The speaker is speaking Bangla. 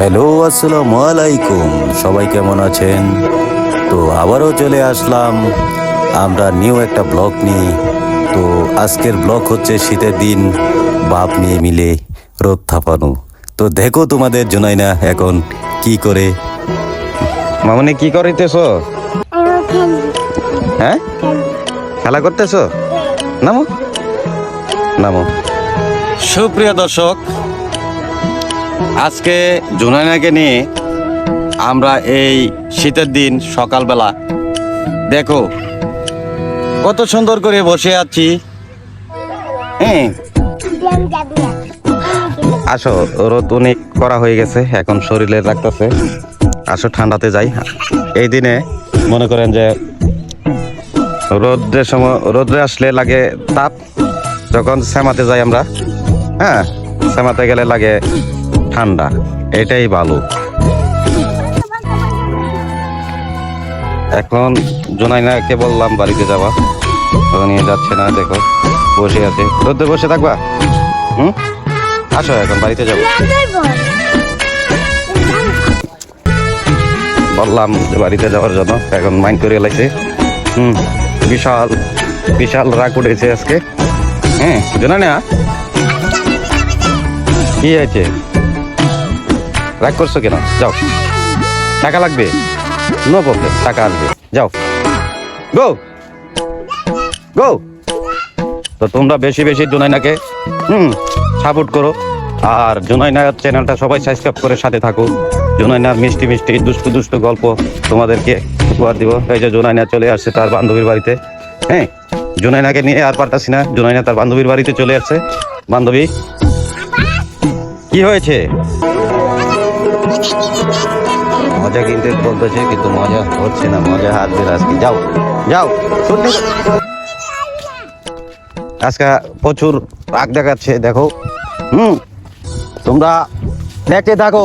হ্যালো আসসালামু আলাইকুম। সবাই কেমন আছেন? তো আবারও চলে আসলাম। আমরা নিউ একটা ব্লগ নিয়ে। তো আজকের ব্লগ হচ্ছে শীতের দিন বাপ মেয়ে মিলে রোদ থাপানো। তো দেখো তোমাদের জন্যই না এখন কি করে। মামনি কি করিতেছ? হ্যাঁ? খেলা করতেছ? নামো? নামো। সুপ্রিয় দর্শক আজকে জুনাইনাকে নিয়ে আমরা এই শীতের দিন সকালবেলা দেখো, কত সুন্দর করে বসে আছি। হ্যাঁ। আসো রোদ অনেক করা হয়ে গেছে, এখন শরীরে লাগতেছে। আসো, ঠান্ডাতে যাই। এই দিনে মনে করেন যে রোদ্রের সময়, রোদ্রে আসলে লাগে তাপ, যখন শ্যামাতে যাই আমরা হ্যাঁ শ্যামাতে গেলে লাগে ঠান্ডা, এটাই ভালো। এখন জোনাইনাকে বললাম বাড়িতে যাওয়া নিয়ে যাচ্ছে না, দেখো, বসে আছে। রোদ্রে বসে থাকবা? হুম? আসো এখন, বাড়িতে যাব। বললাম বাড়িতে যাওয়ার জন্য, এখন মাইন্ড করে এলাইছে হুম, বিশাল বিশাল রাগ উঠেছে আজকে। হ্যাঁ জানা না কি হয়েছে? রাগ করছ কেন? যাও। টাকা লাগবে? নো প্রবলেম টাকা আসবে যাও। গো গো তো তোমরা বেশি বেশি জুনাইনাকে, হুম সাপোর্ট করো। আর জুনাইনার চ্যানেলটা সবাই সাবস্ক্রাইব করে সাথে থাকো। জুনাইনার মিষ্টি মিষ্টি, দুষ্টু দুষ্টু গল্প তোমাদেরকে উপহার দিব। এই যে জুনাইনা চলে আসছে তার বান্ধবীর বাড়িতে। হ্যাঁ জুনাইনাকে নিয়ে আর পারতাছি না। জুনাইনা তার বান্ধবীর বাড়িতে চলে আসছে। বান্ধবী, কি হয়েছে? মজা কিন্তু বলতেছে কিন্তু মজা হচ্ছে না। মজা হাত না আজকে। যাও যাও আজকে প্রচুর রাগ দেখাচ্ছে, দেখো। হুম, তোমরা দেখতে থাকো।